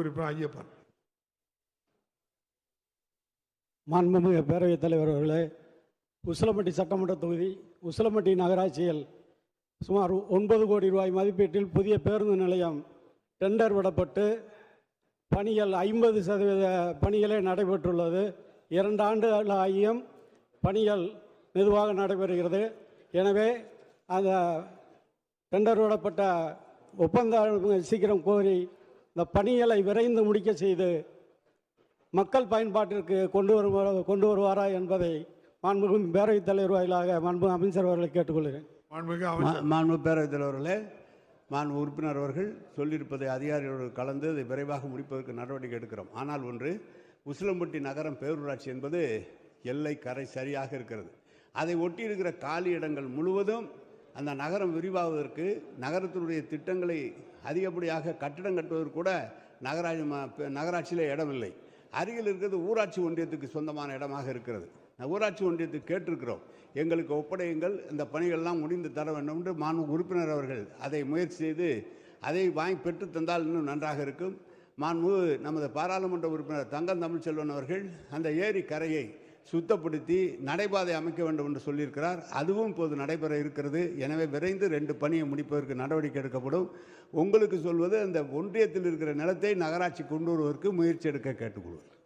உறுப்பினர் ஐயப்பன் மாண்புமிகு பேரவைத் தலைவர் அவர்களே உசிலம்பட்டி சட்டமன்ற தொகுதி உசிலம்பட்டி நகராட்சியில் சுமார் ஒன்பது கோடி ரூபாய் மதிப்பீட்டில் புதிய பேருந்து நிலையம் டெண்டர் விடப்பட்டு பணிகள் ஐம்பது சதவீத பணிகளே நடைபெற்றுள்ளது. இரண்டு ஆண்டுகள் ஆகியும் பணிகள் மெதுவாக நடைபெறுகிறது. எனவே அந்த டெண்டர் விடப்பட்ட ஒப்பந்தம் சீக்கிரம் கோரி இந்த பணிகளை விரைந்து முடிக்க செய்து மக்கள் பயன்பாட்டிற்கு கொண்டு வரும் கொண்டு வருவாரா என்பதை மாண்புமிகு பேரவைத் தலைவர் வாயிலாக மாண்பு அமைச்சர் அவர்களை கேட்டுக்கொள்கிறேன். மாண்பு பேரவைத் தலைவர்களே மாண்பு உறுப்பினர் அவர்கள் சொல்லியிருப்பதை அதிகாரிகளோடு கலந்து அதை விரைவாக முடிப்பதற்கு நடவடிக்கை எடுக்கிறோம். ஆனால் ஒன்று உசிலம்பட்டி நகரம் பேரூராட்சி என்பது எல்லை கரை சரியாக இருக்கிறது. அதை ஒட்டி இருக்கிற காலி இடங்கள் முழுவதும் அந்த நகரம் விரிவாவதற்கு நகரத்தினுடைய திட்டங்களை அதிகப்படியாக கட்டிடம் கட்டுவதற்கு கூட நகராட்சி நகராட்சியில் நகராட்சியிலே இடமில்லை. அருகில் இருக்கிறது ஊராட்சி ஒன்றியத்துக்கு சொந்தமான இடமாக இருக்கிறது. ஊராட்சி ஒன்றியத்துக்கு கேட்டிருக்கிறோம். எங்களுக்கு ஒப்படையுங்கள் இந்த பணிகள்லாம் முடிந்து தர வேண்டும் என்று மாண்பு உறுப்பினர் அவர்கள் அதை முயற்சி செய்து அதை வாங்கி பெற்று தந்தால் இன்னும் நன்றாக இருக்கும். மாண்பு நமது பாராளுமன்ற உறுப்பினர் தங்கம் தமிழ்ச்செல்வன் அவர்கள் அந்த ஏரி கரையை சுத்தப்படுத்தி நடைபாதை அமைக்க வேண்டும் என்று சொல்லியிருக்கிறார். அதுவும் இப்போது நடைபெற இருக்கிறது. எனவே விரைந்து ரெண்டு பணியை முடிப்பதற்கு நடவடிக்கை எடுக்கப்படும். உங்களுக்கு சொல்வது அந்த ஒன்றியத்தில் இருக்கிற நிலத்தை நகராட்சி கொண்டு வருவதற்கு முயற்சி எடுக்க கேட்டுக்கொள்வது